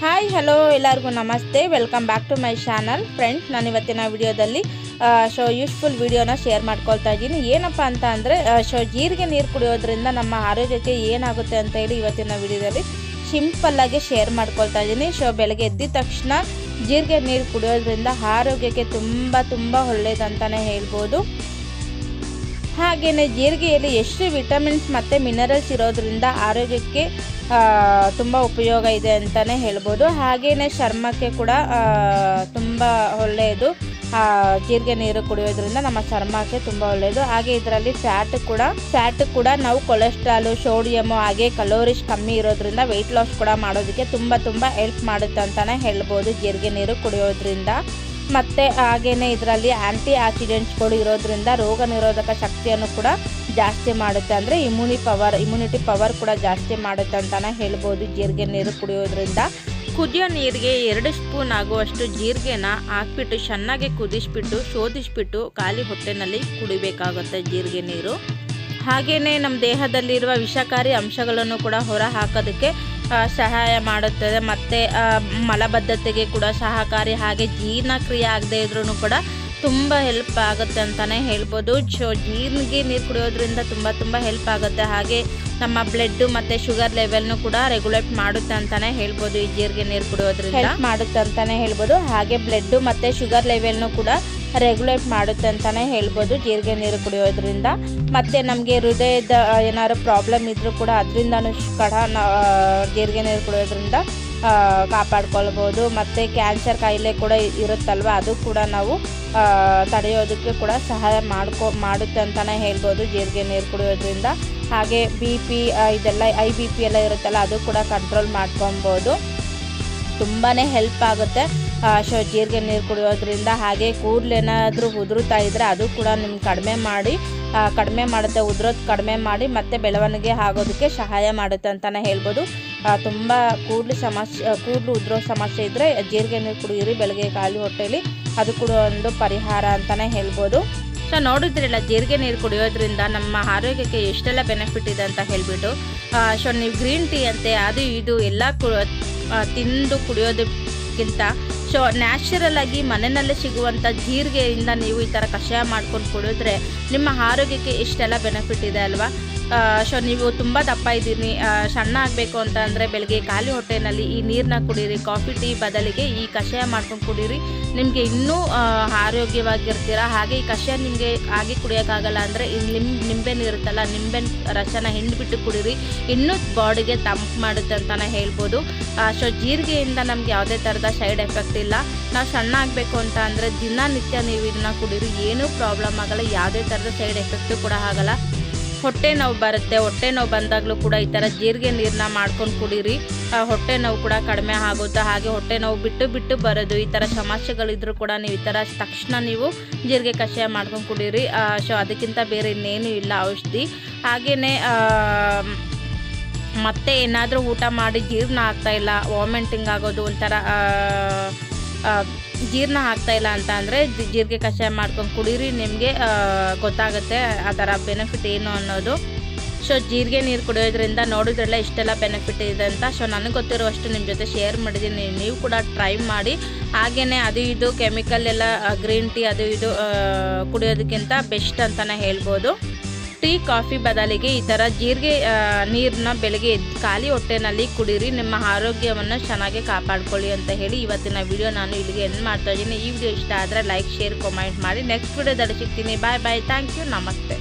Hi hello ಎಲ್ಲರಿಗೂ ನಮಸ್ತೆ. Welcome back to my channel friends ನಾನು ಇವತ್ತಿನ ವಿಡಿಯೋದಲ್ಲಿ ಶೋ ಯೂಸ್ಫುಲ್ ವಿಡಿಯೋನ ಶೇರ್ ಮಾಡ್ಕೊಳ್ತಾ ಇದ್ದೀನಿ. ಏನಪ್ಪ ಅಂತ ಅಂದರೆ ಸೊ ಜೀರಿಗೆ ನೀರು ಕುಡಿಯೋದ್ರಿಂದ ನಮ್ಮ ಆರೋಗ್ಯಕ್ಕೆ ಏನಾಗುತ್ತೆ ಅಂತ ಹೇಳಿ ಇವತ್ತಿನ ವಿಡಿಯೋದಲ್ಲಿ ಸಿಂಪಲ್ಲಾಗಿ ಶೇರ್ ಮಾಡ್ಕೊಳ್ತಾ ಇದ್ದೀನಿ. ಶೋ ಬೆಳಗ್ಗೆ ಎದ್ದಿದ ತಕ್ಷಣ ಜೀರಿಗೆ ನೀರು ಕುಡಿಯೋದ್ರಿಂದ ಆರೋಗ್ಯಕ್ಕೆ ತುಂಬ ತುಂಬ ಒಳ್ಳೆಯದಂತಲೇ ಹೇಳ್ಬೋದು. ಹಾಗೆಯೇ ಜೀರಿಗೆಯಲ್ಲಿ ಎಷ್ಟು ವಿಟಮಿನ್ಸ್ ಮತ್ತು ಮಿನರಲ್ಸ್ ಇರೋದ್ರಿಂದ ಆರೋಗ್ಯಕ್ಕೆ ತುಂಬ ಉಪಯೋಗ ಇದೆ ಅಂತಲೇ ಹೇಳ್ಬೋದು. ಹಾಗೆಯೇ ಚರ್ಮಕ್ಕೆ ಕೂಡ ತುಂಬ ಒಳ್ಳೆಯದು. ಜೀರಿಗೆ ನೀರು ಕುಡಿಯೋದ್ರಿಂದ ನಮ್ಮ ಚರ್ಮಕ್ಕೆ ತುಂಬ ಒಳ್ಳೆಯದು. ಹಾಗೆ ಇದರಲ್ಲಿ ಫ್ಯಾಟ್ ಕೂಡ ಫ್ಯಾಟ್ ಕೂಡ ನಾವು ಕೊಲೆಸ್ಟ್ರಾಲು ಸೋಡಿಯಮು ಹಾಗೆ ಕಲೋರಿಸ್ ಕಮ್ಮಿ ಇರೋದ್ರಿಂದ ವೆಯ್ಟ್ ಲಾಸ್ ಕೂಡ ಮಾಡೋದಕ್ಕೆ ತುಂಬ ತುಂಬ ಹೆಲ್ಪ್ ಮಾಡುತ್ತೆ ಅಂತಲೇ ಹೇಳ್ಬೋದು ಜೀರಿಗೆ ನೀರು ಕುಡಿಯೋದ್ರಿಂದ. ಮತ್ತು ಹಾಗೆಯೇ ಇದರಲ್ಲಿ ಆ್ಯಂಟಿ ಆಕ್ಸಿಡೆಂಟ್ಸ್ಗಳು ಇರೋದ್ರಿಂದ ರೋಗ ನಿರೋಧಕ ಶಕ್ತಿಯನ್ನು ಕೂಡ ಜಾಸ್ತಿ ಮಾಡುತ್ತೆ. ಅಂದರೆ ಇಮ್ಯುನಿ ಪವರ್ ಇಮ್ಯುನಿಟಿ ಪವರ್ ಕೂಡ ಜಾಸ್ತಿ ಮಾಡುತ್ತೆ ಅಂತಲೇ ಹೇಳ್ಬೋದು. ಜೀರಿಗೆ ನೀರು ಕುಡಿಯೋದ್ರಿಂದ ಕುದಿಯೋ ನೀರಿಗೆ ಎರಡು ಸ್ಪೂನ್ ಆಗುವಷ್ಟು ಜೀರಿಗೆನ ಹಾಕ್ಬಿಟ್ಟು ಚೆನ್ನಾಗಿ ಕುದಿಸ್ಬಿಟ್ಟು, ಶೋಧಿಸ್ಬಿಟ್ಟು ಖಾಲಿ ಹೊಟ್ಟೆನಲ್ಲಿ ಕುಡಿಬೇಕಾಗುತ್ತೆ ಜೀರಿಗೆ ನೀರು. ಹಾಗೆಯೇ ನಮ್ಮ ದೇಹದಲ್ಲಿರುವ ವಿಷಕಾರಿ ಅಂಶಗಳನ್ನು ಕೂಡ ಹೊರ ಹಾಕೋದಕ್ಕೆ ಸಹಾಯ ಮಾಡುತ್ತದೆ. ಮತ್ತು ಮಲಬದ್ಧತೆಗೆ ಕೂಡ ಸಹಕಾರಿ ಹಾಗೆ ಜೀರ್ಣಕ್ರಿಯೆ ಆಗದೆ ಇದ್ರೂ ಕೂಡ ತುಂಬ ಹೆಲ್ಪ್ ಆಗುತ್ತೆ ಅಂತಲೇ ಹೇಳ್ಬೋದು. ಸೊ ಜೀರ್ಣಿಗೆ ನೀರು ಕುಡಿಯೋದ್ರಿಂದ ತುಂಬ ತುಂಬ ಹೆಲ್ಪ್ ಆಗುತ್ತೆ. ಹಾಗೆ ನಮ್ಮ ಬ್ಲಡ್ಡು ಮತ್ತು ಶುಗರ್ ಲೆವೆಲ್ನು ಕೂಡ ರೆಗ್ಯುಲೇಟ್ ಮಾಡುತ್ತೆ ಅಂತಲೇ ಹೇಳ್ಬೋದು ಈ ಜೀರಿಗೆ ನೀರು ಕುಡಿಯೋದ್ರಿಂದ. ಮಾಡುತ್ತೆ ಅಂತಲೇ ಹೇಳ್ಬೋದು. ಹಾಗೆ ಬ್ಲಡ್ಡು ಮತ್ತು ಶುಗರ್ ಲೆವೆಲ್ನು ಕೂಡ ರೆಗ್ಯುಲೇಟ್ ಮಾಡುತ್ತೆ ಅಂತಲೇ ಹೇಳ್ಬೋದು. ಜೀರಿಗೆ ನೀರು ಕುಡಿಯೋದ್ರಿಂದ. ಮತ್ತು ನಮಗೆ ಹೃದಯದ ಏನಾದ್ರು ಪ್ರಾಬ್ಲಮ್ ಇದ್ದರೂ ಕೂಡ ಅದರಿಂದನೂ ಕಡ ಜೀರಿಗೆ ನೀರು ಕುಡಿಯೋದ್ರಿಂದ ಕಾಪಾಡ್ಕೊಳ್ಬೋದು. ಮತ್ತು ಕ್ಯಾನ್ಸರ್ ಕಾಯಿಲೆ ಕೂಡ ಇರುತ್ತಲ್ವ? ಅದು ಕೂಡ ನಾವು ತಡೆಯೋದಕ್ಕೆ ಕೂಡ ಸಹಾಯ ಮಾಡ್ಕೊ, ಮಾಡುತ್ತೆ ಅಂತಲೇ ಹೇಳ್ಬೋದು ಜೀರಿಗೆ ನೀರು ಕುಡಿಯೋದ್ರಿಂದ. ಹಾಗೆ ಬಿ ಪಿ ಇದೆಲ್ಲ ಐ ಬಿ ಪಿ ಎಲ್ಲ ಇರುತ್ತಲ್ಲ, ಅದು ಕೂಡ ಕಂಟ್ರೋಲ್ ಮಾಡ್ಕೊಬೋದು ತುಂಬಾ ಹೆಲ್ಪ್ ಆಗುತ್ತೆ. ಶೋ ಜೀರಿಗೆ ನೀರು ಕುಡಿಯೋದ್ರಿಂದ ಹಾಗೆ ಕೂದಲೇನಾದರೂ ಉದುರುತ್ತಾ ಇದ್ದರೆ ಅದು ಕೂಡ ನಿಮ್ಗೆ ಕಡಿಮೆ ಮಾಡಿ ಕಡಿಮೆ ಮಾಡುತ್ತೆ, ಉದುರೋದು ಕಡಿಮೆ ಮಾಡಿ ಮತ್ತು ಬೆಳವಣಿಗೆ ಆಗೋದಕ್ಕೆ ಸಹಾಯ ಮಾಡುತ್ತೆ ಅಂತಲೇ ಹೇಳ್ಬೋದು. ತುಂಬ ಕೂದಲು ಸಮಸ್ಯೆ ಕೂದಲು ಉದುರೋ ಸಮಸ್ಯೆ ಇದ್ದರೆ ಜೀರಿಗೆ ನೀರು ಕುಡಿಯಿರಿ, ಬೆಳಗ್ಗೆ ಖಾಲಿ ಹೊಟ್ಟೆಯಲ್ಲಿ ಅದು ಕೂಡ ಒಂದು ಪರಿಹಾರ ಅಂತಲೇ ಹೇಳ್ಬೋದು. ಸೊ, ನೋಡಿದ್ರಲ್ಲ, ಜೀರಿಗೆ ನೀರು ಕುಡಿಯೋದ್ರಿಂದ ನಮ್ಮ ಆರೋಗ್ಯಕ್ಕೆ ಎಷ್ಟೆಲ್ಲ ಬೆನಿಫಿಟ್ ಇದೆ ಅಂತ ಹೇಳಿಬಿಟ್ಟು ಸೊ, ನೀವು ಗ್ರೀನ್ ಟೀ ಅಂತೆ, ಅದು ಇದು ಎಲ್ಲ ತಿಂದು ಕುಡಿಯೋದಕ್ಕಿಂತ ಸೊ ನ್ಯಾಚುರಲ್ ಆಗಿ ಮನೆಯಲ್ಲೇ ಸಿಗುವಂಥ ಜೀರಿಗೆಯಿಂದ ನೀವು ಈ ಥರ ಕಷಾಯ ಮಾಡ್ಕೊಂಡು ಕುಡಿದ್ರೆ ನಿಮ್ಮ ಆರೋಗ್ಯಕ್ಕೆ ಇಷ್ಟೆಲ್ಲ ಬೆನಿಫಿಟ್ ಇದೆ ಅಲ್ವಾ? ಸೊ ನೀವು ತುಂಬ ದಪ್ಪ ಇದ್ದೀನಿ ಸಣ್ಣ ಆಗಬೇಕು ಅಂತ ಅಂದರೆ ಬೆಳಗ್ಗೆ ಖಾಲಿ ಹೊಟ್ಟೆನಲ್ಲಿ ಈ ನೀರನ್ನ ಕುಡೀರಿ, ಕಾಫಿ, ಟೀ ಬದಲಿಗೆ ಈ ಕಷಾಯ ಮಾಡ್ಕೊಂಡು ಕುಡೀರಿ. ನಿಮಗೆ ಇನ್ನೂ ಆರೋಗ್ಯವಾಗಿರ್ತೀರ? ಹಾಗೆ ಈ ಕಷಾಯ ನಿಮಗೆ ಆಗಿ ಕುಡಿಯೋಕ್ಕಾಗಲ್ಲ ಅಂದರೆ ನಿಮ್ ನಿಂಬೆನ ಇರುತ್ತಲ್ಲ ನಿಂಬೆ ರಸನ ಹಿಂಡ್ಬಿಟ್ಟು ಕುಡೀರಿ. ಇನ್ನೂ ಬಾಡಿಗೆ ತಂಪು ಮಾಡುತ್ತೆ ಅಂತಲೇ ಹೇಳ್ಬೋದು. ಸೊ ಜೀರಿಗೆಯಿಂದ ನಮ್ಗೆ ಯಾವುದೇ ಥರದ ಸೈಡ್ ಎಫೆಕ್ಟ್ ಇಲ್ಲ. ನಾವು ಸಣ್ಣ ಆಗಬೇಕು ಅಂತ ಅಂದರೆ ದಿನನಿತ್ಯ ನೀವು ಇದನ್ನ ಕುಡೀರಿ. ಏನೂ ಪ್ರಾಬ್ಲಮ್ ಆಗಲ್ಲ. ಯಾವುದೇ ಥರದ ಸೈಡ್ ಎಫೆಕ್ಟು ಕೂಡ ಆಗಲ್ಲ. ಹೊಟ್ಟೆ ನೋವು ಬರುತ್ತೆ. ಹೊಟ್ಟೆ ನೋವು ಬಂದಾಗಲೂ ಕೂಡ ಈ ಥರ ಜೀರಿಗೆ ನೀರನ್ನ ಮಾಡ್ಕೊಂಡು ಕುಡೀರಿ. ಹೊಟ್ಟೆ ನೋವು ಕೂಡ ಕಡಿಮೆ ಆಗುತ್ತೆ. ಹಾಗೆ ಹೊಟ್ಟೆ ನೋವು ಬಿಟ್ಟು ಬಿಟ್ಟು ಬರೋದು, ಈ ಥರ ಸಮಸ್ಯೆಗಳಿದ್ರೂ ಕೂಡ ನೀವು ಈ ಥರ ತಕ್ಷಣ ನೀವು ಜೀರಿಗೆ ಕಷಾಯ ಮಾಡ್ಕೊಂಡು ಕುಡೀರಿ. ಸೊ ಅದಕ್ಕಿಂತ ಬೇರೆ ಇನ್ನೇನು ಇಲ್ಲ ಔಷಧಿ. ಹಾಗೆಯೇ ಮತ್ತೆ ಏನಾದರೂ ಊಟ ಮಾಡಿ ಜೀರ್ಣ ಆಗ್ತಾಯಿಲ್ಲ ವಾಮಿಂಟಿಂಗ್ ಆಗೋದು ಒಂಥರ ಜೀರ್ಣ ಆಗ್ತಾಯಿಲ್ಲ ಅಂತ ಅಂದರೆ ಜೀರಿಗೆ ಕಷಾಯ ಮಾಡ್ಕೊಂಡು ಕುಡೀರಿ, ನಿಮಗೆ ಗೊತ್ತಾಗುತ್ತೆ ಆ ಥರ ಬೆನಿಫಿಟ್ ಏನು ಅನ್ನೋದು. ಸೊ ಜೀರಿಗೆ ನೀರು ಕುಡಿಯೋದ್ರಿಂದ ನೋಡಿದ್ರೆಲ್ಲ ಇಷ್ಟೆಲ್ಲ ಬೆನಿಫಿಟ್ ಇದೆ ಅಂತ. ಸೊ ನನಗೆ ಗೊತ್ತಿರುವಷ್ಟು ನಿಮ್ಮ ಜೊತೆ ಶೇರ್ ಮಾಡಿದ್ದೀನಿ ನೀವು ಕೂಡ ಟ್ರೈ ಮಾಡಿ. ಹಾಗೆಯೇ ಅದು ಇದು ಕೆಮಿಕಲ್ ಎಲ್ಲ ಗ್ರೀನ್ ಟೀ ಅದು ಇದು ಕುಡಿಯೋದಕ್ಕಿಂತ ಬೆಸ್ಟ್ ಅಂತಲೇ ಹೇಳ್ಬೋದು. ಟೀ ಕಾಫಿ ಬದಲಿಗೆ ಈ ಥರ ಜೀರಿಗೆ ನೀರನ್ನ ಬೆಳಗ್ಗೆ ಖಾಲಿ ಹೊಟ್ಟೆನಲ್ಲಿ ಕುಡೀರಿ, ನಿಮ್ಮ ಆರೋಗ್ಯವನ್ನು ಚೆನ್ನಾಗಿ ಕಾಪಾಡ್ಕೊಳ್ಳಿ ಅಂತ ಹೇಳಿ ಇವತ್ತಿನ ವಿಡಿಯೋ ನಾನು ಇಲ್ಲಿಗೆ ಎಂಡ್ ಮಾಡ್ತಾ ಇದ್ದೀನಿ. ಈ ವಿಡಿಯೋ ಇಷ್ಟ ಆದರೆ ಲೈಕ್ ಶೇರ್ ಕಮೆಂಟ್ ಮಾಡಿ. ನೆಕ್ಸ್ಟ್ ವಿಡಿಯೋದಲ್ಲಿ ಸಿಗ್ತೀನಿ. ಬಾಯ್ ಬಾಯ್ ಥ್ಯಾಂಕ್ ಯು ನಮಸ್ತೆ.